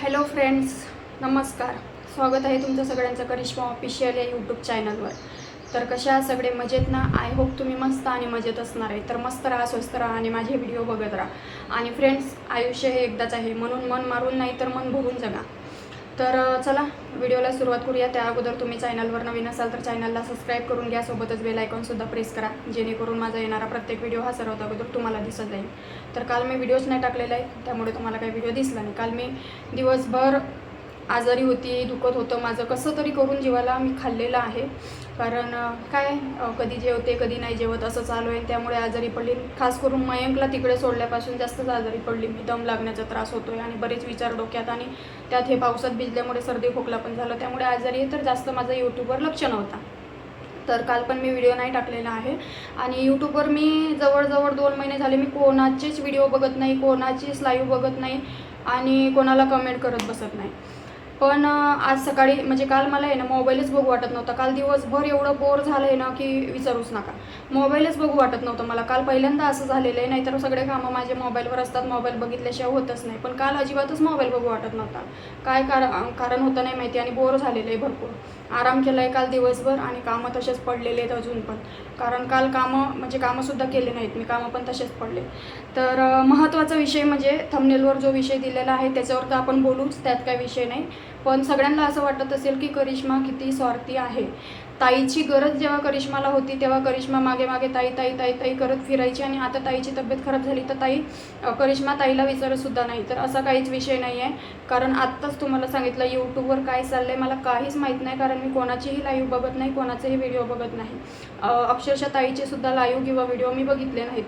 Hello friends नमस्कार. स्वागत आहे तुमचं सगळ्यांचं करिश्मा ऑफिशियल या यूट्यूब चॅनलवर तर कशा सगळे? मजेत ना? आय होप तुम्ही मस्त आणि मजेत असणार आहे. तर मस्त राहा स्वस्त राहा आणि माझे व्हिडिओ बघत राहा. आणि फ्रेंड्स आयुष्य हे एकदाच आहे. म्हणून मन मारून नाही तर मन भरून जगा. तर चला व्हिडिओला सुरुवात करूया. त्या अगोदर तुम्ही चॅनलवर नवीन असाल तर चॅनलला सबस्क्राईब करून घ्या. सोबतच बेल आयकॉनसुद्धा प्रेस करा जेणेकरून माझा येणारा प्रत्येक व्हिडिओ हा सर्वात अगोदर तुम्हाला दिसत जाईल. तर काल मी व्हिडिओच नाही टाकलेला आहे त्यामुळे तुम्हाला काही व्हिडिओ दिसला नाही. काल मी दिवसभर आजारी होती दुखत होतं. माझं कसं तरी करून जेवायला मी खाल्लेलं आहे. कारण काय कधी जेवते कधी नाही जेवत असं चालू आहे. त्यामुळे आजारी पडली. खास करून मयंकला तिकडे सोडल्यापासून जास्तच आजारी पडली मी. दम लागण्याचा त्रास होतो आहे आणि बरेच विचार डोक्यात आणि त्यात हे पावसात भिजल्यामुळे सर्दी खोकला पण झालं. त्यामुळे आजारी तर जास्त माझा यूट्यूबवर लक्ष नव्हता. तर काल पण मी व्हिडिओ नाही टाकलेला आहे. आणि यूट्यूबवर मी जवळजवळ दोन महिने झाले मी कोणाचेच व्हिडिओ बघत नाही कोणाचीच लाईव्ह बघत नाही आणि कोणाला कमेंट करत बसत नाही. पण आज सकाळी म्हणजे काल मला आहे ना मोबाईलच बघू वाटत नव्हता. काल दिवसभर एवढं बोर झालं आहे ना की विचारूच नका. मोबाईलच बघू वाटत नव्हतं मला. काल पहिल्यांदा असं झालेलं आहे नाहीतर सगळे कामं माझे मोबाईलवर असतात मोबाईल बघितल्याशिवाय होतच नाही. पण काल अजिबातच मोबाईल बघू वाटत नव्हता. काय कारण कारण होतं नाही माहिती आणि बोर झालेलं आहे भरपूर. आराम केला आहे काल दिवसभर आणि कामं तसेच पडलेले आहेत अजून पण. कारण काल कामं म्हणजे कामंसुद्धा केले नाहीत. मी कामं पण तसेच पडले. तर महत्त्वाचा विषय म्हणजे थमनेलवर जो विषय दिलेला आहे त्याच्यावर तर आपण बोलूच त्यात काही विषय नाही. पण सगळ्यांना असं वाटत असेल की करिश्मा किती स्वार्थी आहे. ताईची गरज जेव्हा करिश्माला होती तेव्हा करिश्मा मागे मागे ताई ताई ताई ताई करत फिरायची आणि आता ताईची तब्येत खराब झाली तर ताई करिश्मा ताईला विचारतसुद्धा नाही. तर असा काहीच विषय नाही आहे कारण आत्ताच तुम्हाला सांगितलं यूट्यूबवर काय चाललं आहे मला काहीच माहीत नाही. कारण मी कोणाचीही लाईव्ह बघत नाही कोणाचेही व्हिडिओ बघत नाही. अक्षरशः ताईचे सुद्धा लाईव्ह किंवा व्हिडिओ मी बघितले नाहीत.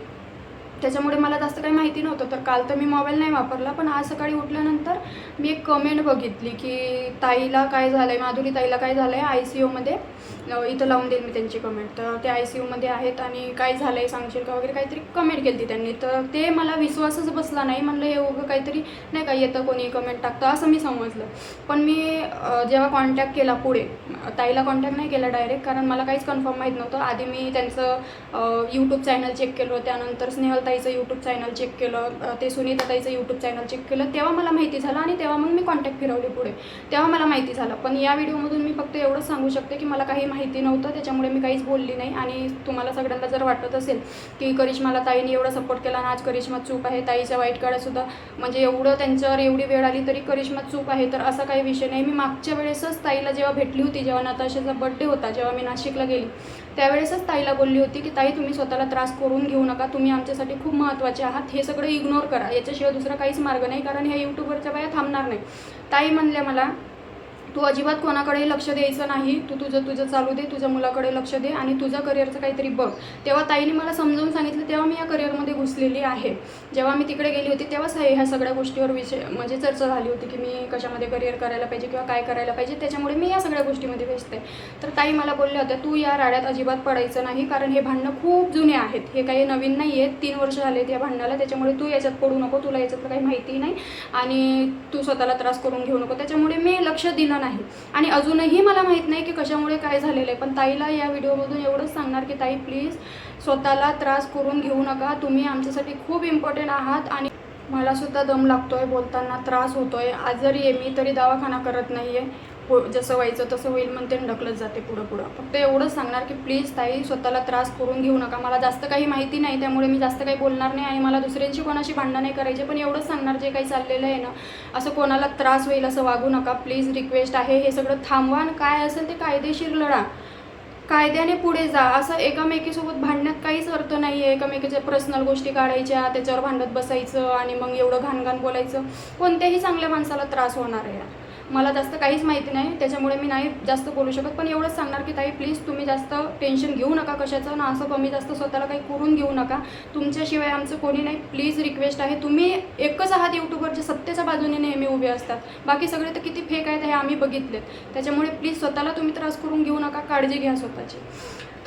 त्याच्यामुळे मला जास्त काही माहिती नव्हतं. तर काल तर मी मोबाईल नाही वापरला पण आज सकाळी उठल्यानंतर मी एक कमेंट बघितली की ताईला काय झालं आहे माधुरी ताईला काय झालं आहे आय सी यूमध्ये इथं लावून देईल मी त्यांची कमेंट तर ते आय सी यूमध्ये आहेत आणि काय झालं आहे सांगशील का वगैरे काहीतरी कमेंट केली त्यांनी. तर ते मला विश्वासच बसला नाही. म्हणलं हे उगं काहीतरी नाही का येतं कोणी कमेंट टाकतं? असं मी समजलं. पण मी जेव्हा कॉन्टॅक्ट केला पुढे ताईला कॉन्टॅक्ट नाही केला डायरेक्ट कारण मला काहीच कन्फर्म माहीत नव्हतं. आधी मी त्यांचं यूट्यूब चॅनल चेक केलं. त्यानंतर स्नेहल ताईचं यूट्यूब चॅनल चेक केलं ते सुनीता ताईचं यूट्यूब चॅनल चेक केलं. तेव्हा मला माहिती झालं आणि तेव्हा मग मी कॉन्टॅक्ट फिरवले पुढे. तेव्हा मला माहिती झालं. पण या व्हिडिओमधून मी फक्त एवढंच सांगू शकते की मला काही माहिती माहिती नव्हतं त्याच्यामुळे मी काहीच बोलली नाही. आणि तुम्हाला सगळ्यांना जर वाटत असेल की करिश्माला ताईने एवढा सपोर्ट केला आणि आज करिश्मा चूक आहे ताईच्या वाईट काळातसुद्धा म्हणजे एवढं त्यांच्यावर एवढी वेळ आली तरी करिश्मा चूक आहे तर असा काही विषय नाही. मी मागच्या वेळेसच ताईला जेव्हा भेटली होती जेव्हा नताशाचा बड्डे होता जेव्हा मी नाशिकला गेली त्यावेळेसच ताईला बोलली होती की ताई तुम्ही स्वतःला त्रास करून घेऊ नका. तुम्ही आमच्यासाठी खूप महत्त्वाचे आहात. हे सगळं इग्नोर करा. याच्याशिवाय दुसरा काहीच मार्ग नाही कारण ह्या यूट्यूबवरच्या बाया थांबणार नाही. ताई म्हणल्या मला तू अजिबात कोणाकडेही लक्ष द्यायचं नाही. तू तुझं तुझं चालू दे तुझ्या मुलाकडे लक्ष दे आणि तुझं करिअरचं काहीतरी बघ. तेव्हा ताईने मला समजावून सांगितलं तेव्हा मी या करिअरमध्ये घुसलेली आहे. जेव्हा मी तिकडे गेली होती तेव्हाच हे ह्या सगळ्या गोष्टीवर विषय म्हणजे चर्चा झाली होती की मी कशामध्ये करिअर करायला पाहिजे किंवा काय करायला पाहिजे. त्याच्यामुळे मी या सगळ्या गोष्टीमध्ये व्यस्त आहे. तर ताई मला बोलल्या होत्या तू या राड्यात अजिबात पडायचं नाही कारण हे भांडणं खूप जुने आहेत. हे काही नवीन नाही आहेत. तीन वर्ष झालेत या भांडणाला. त्याच्यामुळे तू याच्यात पडू नको. तुला याच्यातलं काही माहिती नाही. आणि तू स्वतःला त्रास करून घेऊ नको. त्याच्यामुळे मी लक्ष दिलं नाही. आणि अजूनही मला माहीत नाही की कशामुळे काय झालेलं आहे पण ताईला या व्हिडिओमधून एवढंच सांगणार की ताई प्लीज स्वतःला त्रास करून घेऊ नका. तुम्ही आमच्यासाठी खूप इम्पॉर्टंट आहात आणि मला सुद्धा दम लागतोय बोलताना. त्रास होतोय. आजारी आहे मी तरी दवाखाना करत नाही आहे हो जसं व्हायचं तसं होईल म्हणते आणि ढकलत जाते पुढं पुढं. फक्त एवढंच सांगणार की प्लीज ताई स्वतःला त्रास करून घेऊ नका. मला जास्त काही माहिती नाही त्यामुळे मी जास्त काही बोलणार नाही आणि मला दुसऱ्यांची कोणाशी भांडणं नाही करायचे पण एवढंच सांगणार जे काही चाललेलं आहे ना असं कोणाला त्रास होईल असं वागू नका. प्लीज रिक्वेस्ट आहे हे सगळं थांबवा आणि काय असेल ते कायदेशीर लढा. कायद्याने पुढे जा. असं एकामेकीसोबत भांडण्यात काहीच अर्थ नाही आहे एकामेकीच्या पर्सनल गोष्टी काढायच्या त्याच्यावर भांडत बसायचं आणि मग एवढं घाणघाण बोलायचं. कोणत्याही चांगल्या माणसाला त्रास होणार आहे मला जास्त काहीच माहिती नाही त्याच्यामुळे मी नाही जास्त बोलू शकत. पण एवढंच सांगणार की ताई प्लीज तुम्ही जास्त टेन्शन घेऊ नका कशाचं ना असं कमी जास्त स्वतःला काही करून घेऊ नका. तुमच्याशिवाय आमचं कोणी नाही. प्लीज रिक्वेस्ट आहे तुम्ही एकच आहात यूट्यूबवर जे सत्तेच्या बाजूने नेहमी उभे असतात. बाकी सगळे तर किती फेक आहेत हे आम्ही बघितलेत. त्याच्यामुळे प्लीज स्वतःला तुम्ही त्रास करून घेऊ नका काळजी घ्या स्वतःची.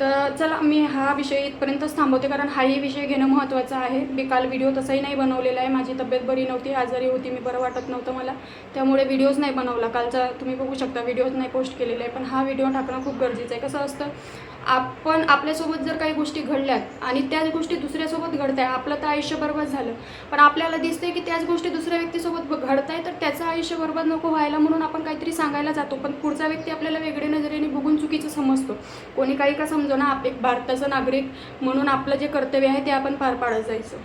तर चला मी हा विषय इथपर्यंतच थांबवते कारण हाही विषय घेणं महत्त्वाचं आहे. मी काल व्हिडिओ तसाही नाही बनवलेला आहे माझी तब्येत बरी नव्हती आजारी होती मी बरं वाटत नव्हतं मला. त्यामुळे व्हिडिओज नाही बनवला कालचा तुम्ही बघू शकता व्हिडिओज नाही पोस्ट केलेले आहे पण हा व्हिडिओ टाकणं खूप गरजेचं आहे. कसं असतं आपण आपल्यासोबत जर काही गोष्टी घडल्यात आणि त्याच गोष्टी दुसऱ्यासोबत घडत आहे आपलं तर आयुष्य बरबाद झालं. पण आपल्याला दिसते की त्याच गोष्टी दुसऱ्या व्यक्तीसोबत घडत आहे तर त्याचं आयुष्य बरबाद नको व्हायला म्हणून आपण काहीतरी सांगायला जातो. पण पुढचा व्यक्ती आपल्याला वेगळ्या नजरेने बघून चुकीचं समजतो. कोणी काही का समजो ना आप एक भारताचं नागरिक म्हणून आपलं जे कर्तव्य आहे ते आपण पार पाडत जायचं.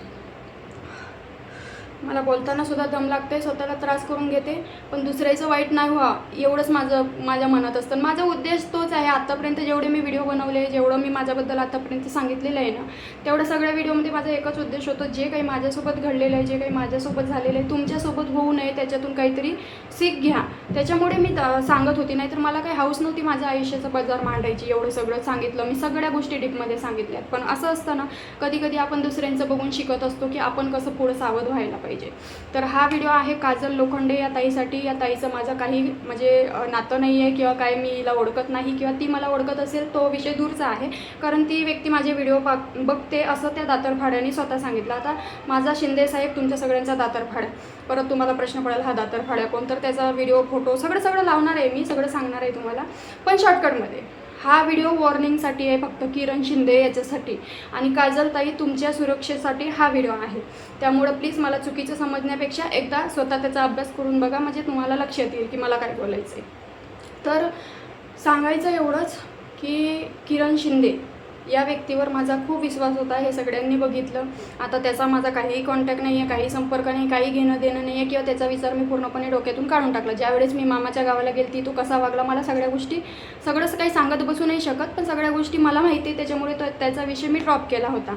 मला बोलताना सुद्धा दम लागते स्वतःला त्रास करून घेते पण दुसऱ्याचं वाईट नाही व्हा एवढंच माझं माझ्या मनात असतं. माझा उद्देश तोच आहे आत्तापर्यंत जेवढे मी व्हिडिओ बनवले जेवढं मी माझ्याबद्दल आत्तापर्यंत सांगितलेलं आहे ना तेवढ्या सगळ्या व्हिडिओमध्ये माझा एकच उद्देश होतो जे काही माझ्यासोबत घडलेलं आहे जे काही माझ्यासोबत झालेलं आहे तुमच्यासोबत होऊ नये त्याच्यातून काहीतरी सीख घ्या. त्याच्यामुळे मी त- सांगत होती नाहीतर मला काही हाऊस नव्हती माझ्या आयुष्याचं बाजार मांडायची एवढं सगळं सांगितलं. मी सगळ्या गोष्टी डीपमध्ये सांगितल्यात. पण असं असतं ना कधी कधी आपण दुसऱ्यांचं बघून शिकत असतो की आपण कसं पुढं सावध व्हायला पाहिजे. पाहिजे. तर हा व्हिडिओ आहे काजल लोखंडे या ताईसाठी. या ताईचं माझं काही म्हणजे नातं नाही आहे किंवा काय मी हिला ओळखत नाही किंवा ती मला ओळखत असेल तो विषय दूरचा आहे. कारण ती व्यक्ती माझे व्हिडिओ पा बघते असं त्या दातरफाड्याने स्वतः सांगितलं. आता माझा शिंदे साहेब तुमच्या सगळ्यांचा दातरफाड्या परत तुम्हाला प्रश्न पडेल हा दातरफाड्या कोण? तर त्याचा व्हिडिओ फोटो सगळं सगळं लावणार आहे मी सगळं सांगणार आहे तुम्हाला. पण शॉर्टकटमध्ये हा व्हिडिओ वॉर्निंगसाठी आहे फक्त किरण शिंदे याच्यासाठी. आणि काजलताई तुमच्या सुरक्षेसाठी हा व्हिडिओ आहे. त्यामुळं प्लीज मला चुकीचं समजण्यापेक्षा एकदा स्वतः त्याचा अभ्यास करून बघा म्हणजे तुम्हाला लक्षात येईल की मला काय बोलायचं आहे तर सांगायचं एवढंच की किरण शिंदे या व्यक्तीवर माझा खूप विश्वास होता हे सगळ्यांनी बघितलं. आता त्याचा माझा काहीही कॉन्टॅक्ट नाही आहे काही संपर्क नाही काही घेणं देणं नाही आहे किंवा त्याचा विचार मी पूर्णपणे डोक्यातून काढून टाकला. ज्यावेळेस मी मामाच्या गावाला गेलती तो कसा वागला मला सगळ्या गोष्टी सगळंच काही सांगत बसू नाही शकत पण सगळ्या गोष्टी मला माहिती आहे त्याच्यामुळे तो त्याचा विषय मी ड्रॉप केला होता.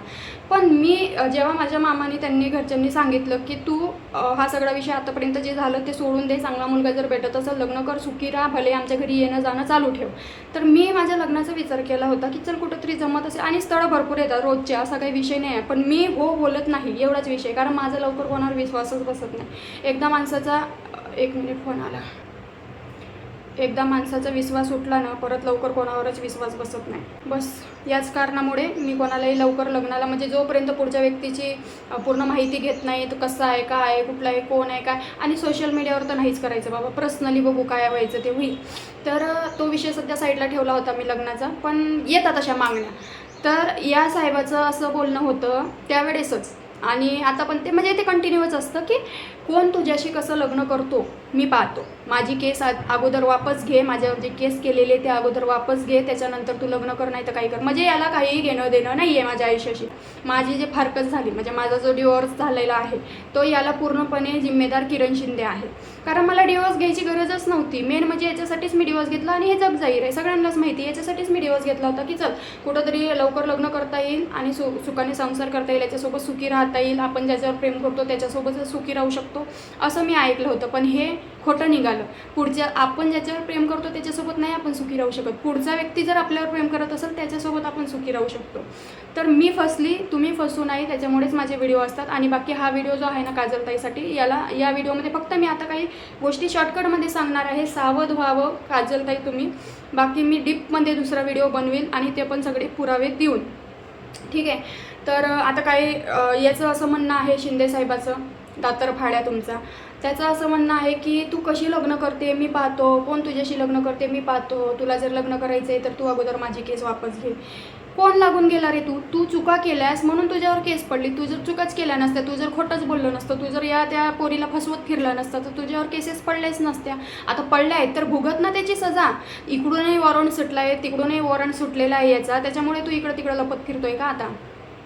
पण मी जेव्हा माझ्या मामाने त्यांनी घरच्यांनी सांगितलं की तू हा सगळा विषय आतापर्यंत जे झालं ते सोडून दे चांगला मुलगा जर भेटत असेल लग्न कर सुखी राहा भले आमच्या घरी येणं जाणं चालू ठेव. तर मी माझ्या लग्नाचा विचार केला होता की चल कुठंतरी जमत असेल. आणि स्थळं भरपूर येतात रोजचे असा काही विषय नाही आहे. पण मी हो बोलत नाही एवढाच विषय कारण माझा लवकर कोणावर विश्वासच बसत नाही. एकदा माणसाचा एक मिनिट फोन आला. एकदा माणसाचा विश्वास उठला ना परत लवकर कोणावरच विश्वास बसत नाही. बस याच कारणामुळे मी कोणालाही लवकर लग्नाला म्हणजे जोपर्यंत पुढच्या व्यक्तीची पूर्ण माहिती घेत नाही तो कसा आहे काय आहे कुठला आहे कोण आहे काय आणि सोशल मीडियावर तर नाहीच करायचं बाबा. पर्सनली बघू काय व्हायचं ते होईल. तर तो विषय सध्या साईडला ठेवला होता मी लग्नाचा पण येतात अशा मागण्या. तर या साहेबाचं असं बोलणं होतं त्यावेळेसच आणि आता पण ते म्हणजे ते कंटिन्यूच असतं की कोण तुझ्याशी कसं लग्न करतो मी पाहतो. माझी केस आ- अगोदर वापस घे माझ्यावर जे केस केलेले ते अगोदर वापस घे त्याच्यानंतर तू लग्न कर नाही तर काही कर. म्हणजे याला काहीही घेणं देणं नाही आहे माझ्या आयुष्याशी. माझी जे फारकत झाली म्हणजे माझा जो डिवोर्स झालेला आहे तो याला पूर्णपणे जिम्मेदार किरण शिंदे आहे. कारण मला डिवोर्स घ्यायची गरजच नव्हती. मेन म्हणजे याच्यासाठीच मी डिवोर्स घेतला आणि हे जग जाहीर आहे. सगळ्यांनाच माहिती याच्यासाठीच मी डिवोर्स घेतला होता की चल कुठंतरी लवकर लग्न करता येईल आणि सु सुखाने संसार करता येईल याच्यासोबत सुखी राहता येईल. आपण ज्याच्यावर प्रेम करतो त्याच्यासोबतच सुखी राहू शकतो असं मी ऐकलं होतं. पण हे खोटं निघालं. पुढच्या आपण ज्याच्यावर प्रेम करतो त्याच्यासोबत नाही आपण सुखी राहू शकत. पुढचा व्यक्ती जर आपल्यावर प्रेम करत असेल त्याच्यासोबत आपण सुखी राहू शकतो. तर मी फसली तुम्ही फसू नाही त्याच्यामुळेच माझे व्हिडिओ असतात. आणि बाकी हा व्हिडिओ जो आहे ना काजलताईसाठी याला या व्हिडिओमध्ये फक्त मी आता काही गोष्टी शॉर्टकटमध्ये सांगणार आहे. सावध व्हावं काजलताई तुम्ही. बाकी मी डीपमध्ये दुसरा व्हिडिओ बनवेल आणि ते पण सगळे पुरावे देऊन. ठीक आहे? तर आता काही याचं असं म्हणणं आहे शिंदे साहेबाचं दातर फाड्या तुमचा. त्याचं असं म्हणणं आहे की तू कशी लग्न करते? मी पाहतो. कोण तुझ्याशी लग्न करते? मी पाहतो. तुला जर लग्न करायचं आहे तर तू अगोदर माझी केस वापस घे. कोण लागून गेला रे तू? तू चुका केल्यास म्हणून तुझ्यावर केस पडली. तू जर चुकाच केल्या नसत्या तू जर खोटंच बोललं नसतं तू जर या त्या पोरीला फसवत फिरला नसतं तर तुझ्यावर केसेस पडल्याच नसत्या. आता पडल्या आहेत तर भुगत ना त्याची सजा. इकडूनही वॉरंट सुटला आहे तिकडूनही वॉरंट सुटलेला आहे याचा. त्याच्यामुळे तू इकडं तिकडं लपत फिरतोय का आता?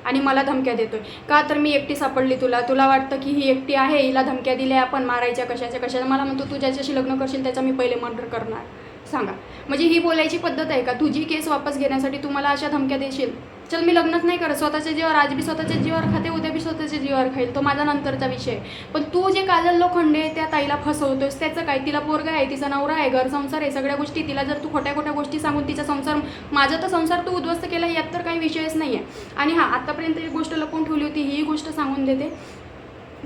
आणि मला धमक्या देतोय. का तर मी एकटी सापडली तुला? तुला वाटतं की ही एकटी आहे? हिला धमक्या दिल्या आपण मारायच्या कशाच्या कशाच्या? मला म्हणतो तू ज्याच्याशी लग्न करशील त्याचा मी पहिले मर्डर करणार. सांगा. म्हणजे ही बोलायची पद्धत आहे का? तुझी केस वापस घेण्यासाठी तू मला अशा धमक्या देशील? चल मी लग्नच नाही करत. स्वतःच्या जीवावर आज बी स्वतःच्या जीवावर खाते उद्या स्वतःच्या जीवावर खाईल तो माझा नंतरचा विषय. पण तू जे काजल लोखंडे त्या ताईला फसवतोयस त्याचं काय? तिला पोरगा आहे तिचा नवरा आहे घर संसार आहे सगळ्या गोष्टी तिला जर तू खोट्या खोट्या गोष्टी सांगून तिचा संसार माझा तर संसार तू उद्ध्वस्त केला यात तर काही विषयच नाही आहे आणि हां आत्तापर्यंत एक गोष्ट लपवून ठेवली होती ही गोष्ट सांगून देते.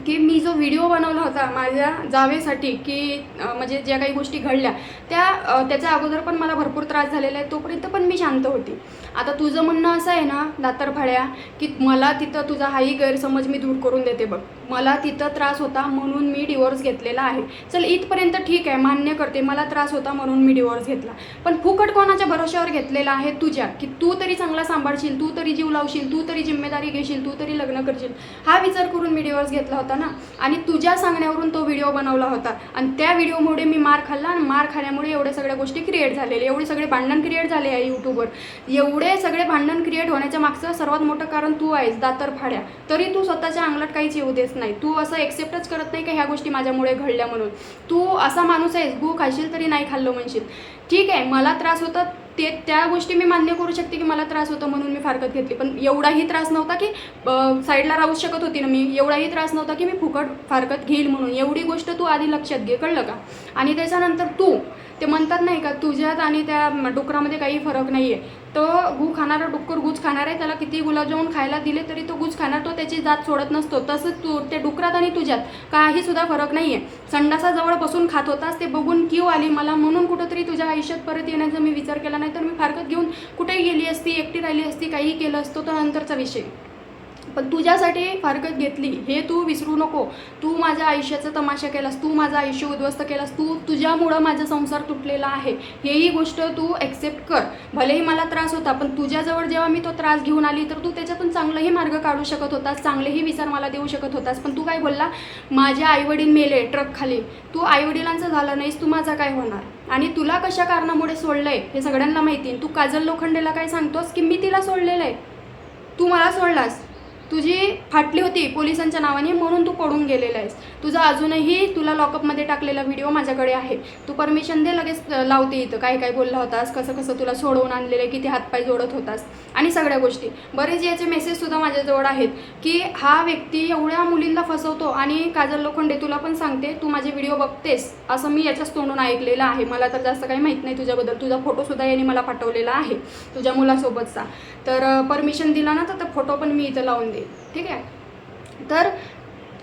की मी जो व्हिडिओ बनवला होता माझ्या जावेसाठी की म्हणजे ज्या काही गोष्टी घडल्या त्या त्याच्या अगोदर पण मला भरपूर त्रास झालेला आहे तोपर्यंत पण मी शांत होती. आता तुझं म्हणणं असं आहे ना दातरफाड्या की मला तिथं तुझा हाही गैरसमज मी दूर करून देते बघ. मला तिथं त्रास होता म्हणून मी डिवोर्स घेतलेला आहे. चल इथपर्यंत ठीक आहे मान्य करते मला त्रास होता म्हणून मी डिवोर्स घेतला. पण फुकट कोणाच्या भरोश्यावर घेतलेला आहे तुझ्या? की तू तरी चांगला सांभाळशील तू तरी जीव लावशील तू तरी जिम्मेदारी घेशील तू तरी लग्न करशील हा विचार करून मी डिवोर्स घेतला होता ना? आणि तुझ्या सांगण्यावरून तो व्हिडिओ बनवला होता. आणि त्या व्हिडिओमुळे मी मार खाल्ला आणि मार खाण्यामुळे एवढ्या सगळ्या गोष्टी क्रिएट झालेल्या एवढे सगळे भांडण क्रिएट झाले आहे यूट्यूबवर एवढे सगळे भांडण क्रिएट होण्याच्या मागचं सर्वात मोठं कारण तू आहेस दातर फाड्या तरी तू स्वतःच्या अंगलट काहीच येऊ देस काहीच नाही. तू असं एक्सेप्टच करत नाही का ह्या गोष्टी माझ्यामुळे घडल्या म्हणून? तू असा माणूस आहेस गू खाशील तरी नाही खाल्लं म्हणशील. ठीक आहे मला त्रास होता ते त्या गोष्टी मी मान्य करू शकते की मला त्रास होता म्हणून मी फारकत घेतली. पण एवढाही त्रास नव्हता की साईडला राहू शकत होती ना मी. एवढाही त्रास नव्हता की मी फुकट फारकत घेईल म्हणून. एवढी गोष्ट तू आधी लक्षात घे कळलं का? आणि त्याच्यानंतर तू ते म्हणतात नाही का तुझ्यात आणि त्या डुकरामध्ये काही फरक नाही आहे तो गू खाणारा डुक्कर गुज खाणार आहे त्याला किती गुलाबजामुन खायला दिले तरी तो गुज खाणार तो त्याची जात सोडत नसतो. तसंच तू ते डुकरात आणि तुझ्यात काही सुद्धा फरक नाही आहे संडासाजवळ बसून खात होतास ते बघून क्यू आली मला म्हणून कुठंतरी तुझ्या आयुष्यात परत येण्याचा मी विचार केला नाही तर मी फारकत घेऊन कुठेही गेली असती एकटी राहिली असती काही केलं असतो तर नंतरचा विषय. पण तुझ्यासाठी फारकत घेतली. हे तू विसरू नको. तू माझ्या आयुष्याचा तमाशा केलास. तू माझं आयुष्य उद्ध्वस्त केलास. तू तुझ्यामुळं माझा संसार तुटलेला आहे. हेही गोष्ट तू ॲक्सेप्ट कर. भलेही मला त्रास होता पण तुझ्याजवळ जेव्हा मी तो त्रास घेऊन आली तर तू त्याच्यातून चांगलंही मार्ग काढू शकत होतास चांगलेही विचार मला देऊ शकत होतास. पण तू काय बोलला? माझ्या आईवडील मेले ट्रक खाली. तू आईवडिलांचं झालं नाहीस तू माझा काय होणार? आणि तुला कशा कारणामुळे सोडलं आहे हे सगळ्यांना माहिती आहे. तू काजल लोखंडेला काय सांगतोस की मी तिला सोडलेलं आहे? तू मला सोडलास. तुझी फाटली होती पोलिसांच्या नावाने म्हणून तू पडून गेलेला आहेस. तुझा अजूनही तुला लॉकअपमध्ये टाकलेला व्हिडिओ माझ्याकडे आहे. तू परमिशन दे लगेच लावते इथं. काय काय बोलला होतास कसं कसं तुला सोडवून आणलेलं आहे किती हातपाय जोडत होतास आणि सगळ्या गोष्टी. बरेच याचे मेसेजसुद्धा माझ्याजवळ आहेत की हा व्यक्ती एवढ्या मुलींना फसवतो आणि काजल लोखंडे तुला पण सांगते तू माझे व्हिडिओ बघतेस असं मी याच्याच तोंडून ऐकलेलं आहे. मला तर जास्त काही माहीत नाही तुझ्याबद्दल. तुझा फोटोसुद्धा याने मला पाठवलेला आहे तुझ्या मुलासोबतचा. तर परमिशन दिला ना तर फोटो पण मी इथं लावून देईल ठीक आहे? तर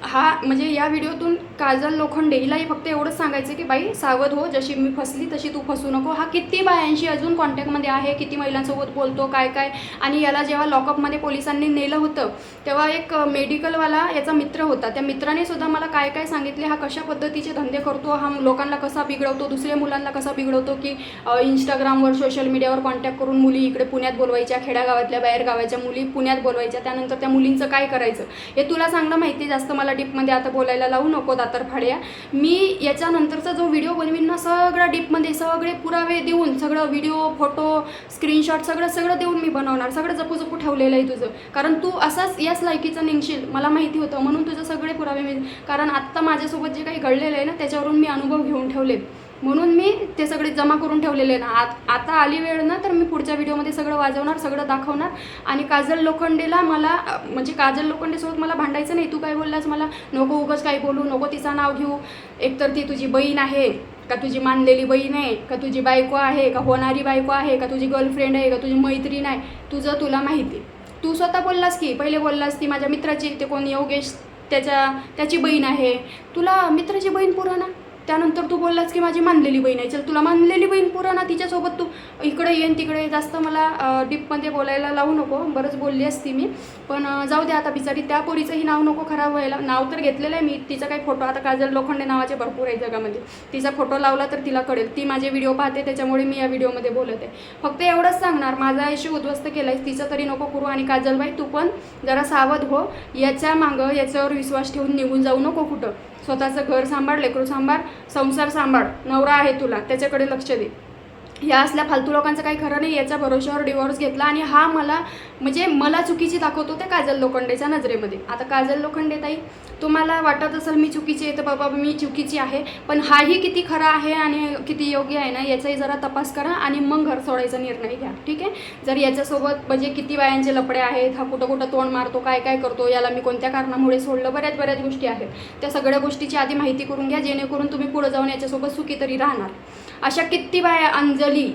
हा म्हणजे या व्हिडिओतून काजल लोखंडे हिलाही फक्त एवढंच सांगायचं की बाई सावध हो जशी मी फसली तशी तू फसू नको. हा किती बायांशी अजून कॉन्टॅक्टमध्ये आहे किती महिलांसोबत बोलतो काय काय? आणि याला जेव्हा लॉकअपमध्ये पोलिसांनी नेलं होतं तेव्हा एक मेडिकलवाला याचा मित्र होता. त्या मित्राने सुद्धा मला काय काय सांगितले हा कशा पद्धतीचे धंदे करतो हा लोकांना कसा बिघडवतो दुसऱ्या मुलांना कसा बिघडवतो की इंस्टाग्रामवर सोशल मीडियावर कॉन्टॅक्ट करून मुली इकडे पुण्यात बोलवायच्या खेड्यागावातल्या बाहेर गावाच्या मुली पुण्यात बोलवायच्या त्यानंतर त्या मुलींचं काय करायचं? हे तुला चांगलं माहिती आहे, जास्त मला डीपमध्ये आता बोलायला लावू नको दातर फाड्या. मी याच्यानंतरचा जो व्हिडिओ बनवीन ना सगळा डीपमध्ये सगळे पुरावे देऊन सगळं व्हिडिओ फोटो स्क्रीनशॉट सगळं सगळं देऊन मी बनवणार. सगळं जपू जपू ठेवलेलं आहे तुझं. कारण तू असाच याच लायकीचं निघशील मला माहिती होतं. म्हणून तुझं सगळे पुरावे मी कारण आत्ता माझ्यासोबत जे काही घडलेलं आहे ना त्याच्यावरून मी अनुभव घेऊन ठेवले. म्हणून मी ते सगळे जमा करून ठेवलेले ना. आत आता आली वेळ ना तर मी पुढच्या व्हिडिओमध्ये सगळं वाजवणार सगळं दाखवणार. आणि काजल लोखंडेला मला म्हणजे काजल लोखंडेसोबत मला भांडायचं नाही. तू काय बोललास मला? नको उगच काही बोलू नको तिचं नाव घेऊ. एकतर ती तुझी बहीण आहे का तुझी मानलेली बहीण आहे का तुझी बायको आहे का होणारी बायको आहे का तुझी गर्लफ्रेंड आहे का तुझी मैत्रीण आहे. तुझं तुला माहिती तू स्वतः बोललास की? पहिले बोललास ती माझ्या मित्राची ते कोण योगेश त्याच्या त्याची बहीण आहे. तुला मित्राची बहीण पुरा ना त्यानंतर तू बोललास की माझी मानलेली बहीण आहे. चल तुला मानलेली बहीण पुरा ना तिच्यासोबत तू इकडे येईन तिकडे जास्त मला डीपमध्ये बोलायला लावू नको. बरंच बोलली असती मी. पण जाऊ दे आता बिचारी. त्या पोरीचंही नाव नको खराब व्हायला. नाव तर घेतलेलं आहे मी. तिचा काही फोटो आता काजल लोखंडे नावाचे भरपूर आहे जगामध्ये. तिचा फोटो लावला तर तिला कळेल. ती माझे व्हिडिओ पाहते त्याच्यामुळे मी या व्हिडिओमध्ये बोलत आहे. फक्त एवढंच सांगणार. माझा आयुष्य उद्ध्वस्त केला आहे तिचं तरी नको करू. आणि काजलबाई तू पण जरा सावध हो. याच्या मागं याच्यावर विश्वास ठेवून निघून जाऊ नको कुठं. स्वतःचं घर सांभाळ लेकरू सांभाळ संसार सांभाळ. नवरा आहे तुला त्याच्याकडे लक्ष दे. या असल्या फालतू लोकांचं काही खरं नाही याच्या भरोश्यावर डिवोर्स घेतला आणि हा मला म्हणजे मला चुकीची दाखवतो ते काजल लोखंडेच्या नजरेमध्ये. आता काजल लोखंडे ताई तुम्हाला वाटत असेल मी चुकीची आहे तर बाबा मी चुकीची आहे पण हाही किती खरा आहे आणि किती योग्य आहे ना याचाही जरा तपास करा आणि मग घर सोडायचा निर्णय घ्या ठीक आहे? जर याच्यासोबत म्हणजे किती बायांचे लपडे आहेत हा कुठं कुठं तोंड मारतो काय काय करतो याला मी कोणत्या कारणामुळे सोडलं बऱ्याच बऱ्याच गोष्टी आहेत. त्या सगळ्या गोष्टीची आधी माहिती करून घ्या जेणेकरून तुम्ही पुढे जाऊन याच्यासोबत सुखी तरी राहणार. अशा किती बाया अंजली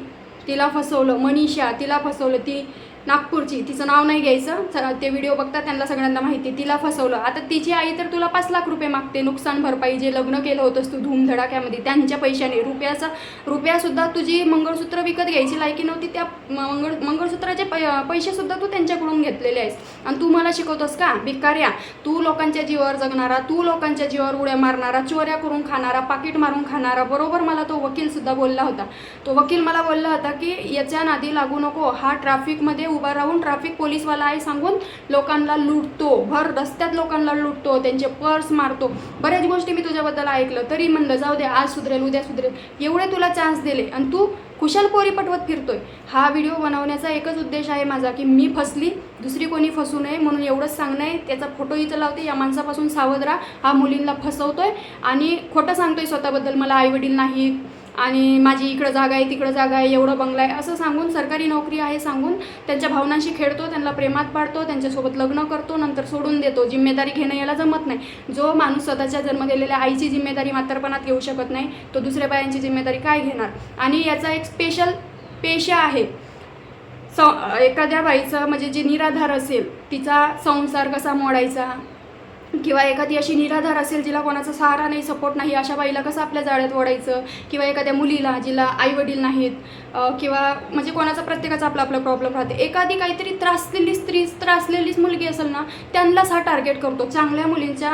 तिला फसवलं मनीषा तिला फसवलं ती नागपूरची. तिचं नाव नाही घ्यायचं. ते व्हिडिओ बघता त्यांना सगळ्यांना माहिती. तिला फसवलं. आता तिची आई तर तुला पाच लाख रुपये मागते नुकसान भरपाई जे लग्न केलं होतंस तू धूमधडाक्यामध्ये त्यांच्या पैशाने. रुपयाचा रुपयासुद्धा तुझी मंगळसूत्र विकत घ्यायची लायकी नव्हती त्या मंगळ मंगळसूत्राचे पै पैसेसुद्धा तू त्यांच्याकडून घेतलेले आहेस. आणि तू मला शिकवतोस का? भिकाऱ्या तू लोकांच्या जीवावर जगणारा तू लोकांच्या जीवावर उड्या मारणारा चोऱ्या करून खाणारा पाकिट मारून खाणारा बरोबर मला तो वकीलसुद्धा बोलला होता. तो वकील मला बोलला होता की याच्या नादी लागू नको. हा ट्रॅफिकमध्ये उभा राहून ट्रॅफिक पोलीसवाला आहे सांगून लोकांना लुटतो. भर रस्त्यात लोकांना लुटतो त्यांचे पर्स मारतो. बऱ्याच गोष्टी मी तुझ्याबद्दल ऐकलं. तरी म्हणलं जाऊ दे आज सुधरेल उद्या सुधरेल. एवढे तुला चान्स दिले. आणि तू कुशल पोरी पटवत फिरतोय. हा व्हिडिओ बनवण्याचा एकच उद्देश आहे माझा की मी फसली दुसरी कोणी फसू नये म्हणून एवढंच सांगणं आहे. त्याचा फोटो इथं लावते. या माणसापासून सावध राहा. हा मुलींना फसवतोय. आणि खोटं सांगतोय स्वतःबद्दल. मला आईवडील नाही आणि माझी इकडं जागा आहे तिकडं जागा आहे एवढं बंगला आहे असं सांगून सरकारी नोकरी आहे सांगून त्यांच्या भावनांशी खेळतो त्यांना प्रेमात पाडतो त्यांच्यासोबत लग्न करतो नंतर सोडून देतो जिम्मेदारी घेणं याला जमत नाही. जो माणूस स्वतःच्या जन्म दिलेल्या आईची जिम्मेदारी म्हातारपणात घेऊ शकत नाही तो दुसऱ्या बायांची जिम्मेदारी काय घेणार? आणि याचा एक स्पेशल पेशा आहे. स एखाद्या बाईचं म्हणजे जी निराधार असेल तिचा संसार कसा मोडायचा? किंवा एखादी अशी निराधार असेल जिला कोणाचा सहारा नाही सपोर्ट नाही अशा बाईला कसं आपल्या जाळ्यात ओढायचं? किंवा एखाद्या मुलीला जिला आईवडील नाहीत किंवा म्हणजे कोणाचा प्रत्येकाचा आपला आपला प्रॉब्लेम राहते. एखादी काहीतरी त्रासलेली स्त्री त्रासलेलीच मुलगी असेल ना त्यांनाच हा टार्गेट करतो. चांगल्या मुलींच्या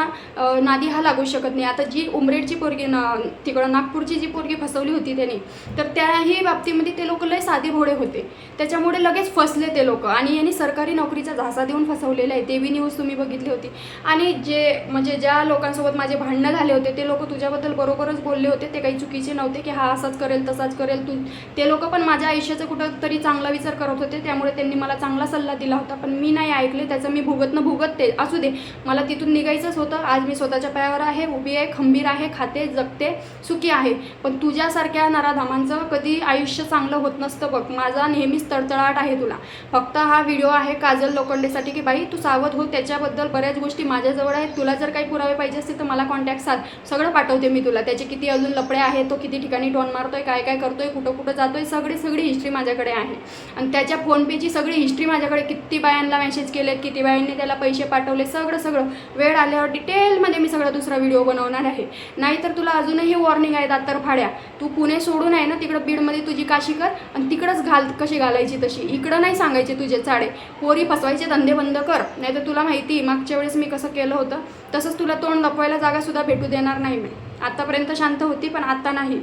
नादी हा लागू शकत नाही. आता जी उमरेडची पोरगी ना तिकडं नागपूरची जी पोरगी फसवली होती त्यांनी तर त्याही बाबतीमध्ये ते लोक लय साधे भोळे होते. त्याच्यामुळे लगेच फसले ते लोक. आणि यांनी सरकारी नोकरीचा झासा देऊन फसवलेला आहे. ते बी न्यूज तुम्ही बघितली होती. आणि जे म्हणजे ज्या लोकांसोबत माझे भांडणं झाले होते ते लोक तुझ्याबद्दल बरोबरच बोलले होते. ते काही चुकीचे नव्हते की हा असाच करेल तसाच करेल. तू ते लोक पण माझ्या आयुष्याचा कुठं तरी चांगला विचार करत होते. त्यामुळे त्यांनी मला चांगला सल्ला दिला होता. पण मी नाही ऐकले त्याचं मी भुगतनं भुगतते असू दे. मला तिथून निघायचंच होतं. आज मी स्वतःच्या पायावर आहे उभी आहे खंबीर आहे खाते जगते सुखी आहे. पण तुझ्यासारख्या नराधामांचं कधी आयुष्य चांगलं होत नसतं बघ. माझा नेहमीच तळतळाट आहे तुला. फक्त हा व्हिडिओ आहे काजल लोखंडेसाठी की बाई तू सावध हो त्याच्याबद्दल बऱ्याच गोष्टी माझ्याजवळ आहेत तुला जर काही पुरावे पाहिजे असतील तर मला कॉन्टॅक्ट साध. सगळं पाठवते मी तुला. त्याचे किती अजून लपडे आहेत तो किती ठिकाणी टोन मारतोय काय काय करतोय कुठं कुठं जातोय सगळी सगळी हिस्ट्री माझ्याकडे आहे. आणि त्याच्या फोनपेची सगळी हिस्ट्री माझ्याकडे. किती बायांना मेसेज केलेत किती बायांनी त्याला पैसे पाठवले सगळं सगळं. वेळ आल्यावर डिटेलमध्ये मी सगळा दुसरा व्हिडिओ बनवणार आहे. नाहीतर तुला अजूनही वॉर्निंग आहे दातर फाड्या. तू पुणे सोडून आहे ना तिकडं बीडमध्ये तुझी काशी कर आणि तिकडंच घाल कशी घालायची तशी. इकडं नाही सांगायचे तुझे चाडे. पोरी फसवायचे धंदे बंद कर. नाहीतर तुला माहिती आहे, मागच्या वेळेस मी कसं केलं होतं. तसंच तुला तोंड लपवायला जागासुद्धा भेटू देणार नाही मी. आत्तापर्यंत शांत होती पण आत्ता नाही.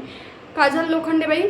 काजल लोखंडेबाई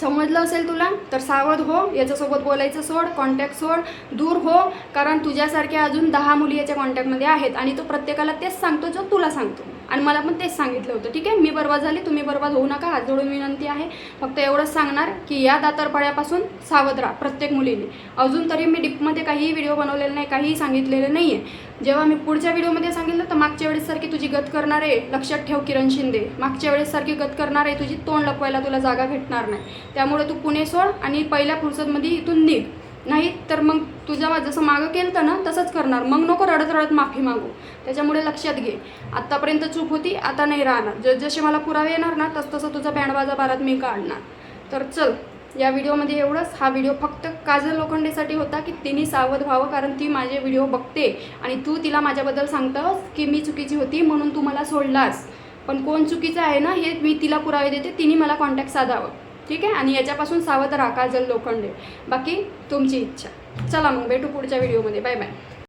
समजलं असेल तुला? तर सावध हो याच्यासोबत बोलायचं सोड कॉन्टॅक्ट सोड दूर हो कारण तुझ्यासारख्या अजून दहा मुली याच्या कॉन्टॅक्टमध्ये आहेत आणि तो प्रत्येकाला तेच सांगतो जो तुला सांगतो. आणि मला पण तेच सांगितलं होतं ठीक आहे मी बर्बाद झाली तुम्ही बर्बाद होऊ नका हात जोडून विनंती आहे. फक्त एवढंच सांगणार की या दातरपड्यापासून सावध राहा प्रत्येक मुलीने. अजून तरी मी डिपमध्ये काहीही व्हिडिओ बनवलेला नाही काहीही सांगितलेलं नाही आहे जेव्हा मी पुढच्या व्हिडिओमध्ये सांगितलं तर मागच्या वेळेससारखी तुझी गत करणार आहे लक्षात ठेव किरण शिंदे मागच्या वेळेससारखी गत करणार आहे तुझी तोंड लपवायला तुला जागा भेटणार नाही. त्यामुळे तू पुणे सोड आणि पहिल्या फुरसतमध्ये इथून निघ. नाही तर मग तुझ्या जसं मागं केलं तर ना तसंच करणार. मग नको रडत रडत माफी मागू. त्याच्यामुळे लक्षात घे. आत्तापर्यंत चूक होती आता नाही राहणार. ज जसे मला पुरावे येणार ना तसं तसं तुझा बँडबाजा बारात मी काढणार. तर चल या व्हिडिओमध्ये एवढंच. हा व्हिडिओ फक्त काजल लोखंडेसाठी होता की तिने सावध व्हावं कारण ती माझे व्हिडिओ बघते आणि तू तिला माझ्याबद्दल सांगतंस की मी चुकीची होती म्हणून तू मला सोडलास. पण कोण चुकीचं आहे ना हे मी तिला पुरावे देते. तिने मला कॉन्टॅक्ट साधावं. ठीक आहे? आणि याच्यापासून सावध राखा जल लोखंडे. बाकी तुमची इच्छा. चला मग भेटू पुढच्या व्हिडिओमध्ये बाय बाय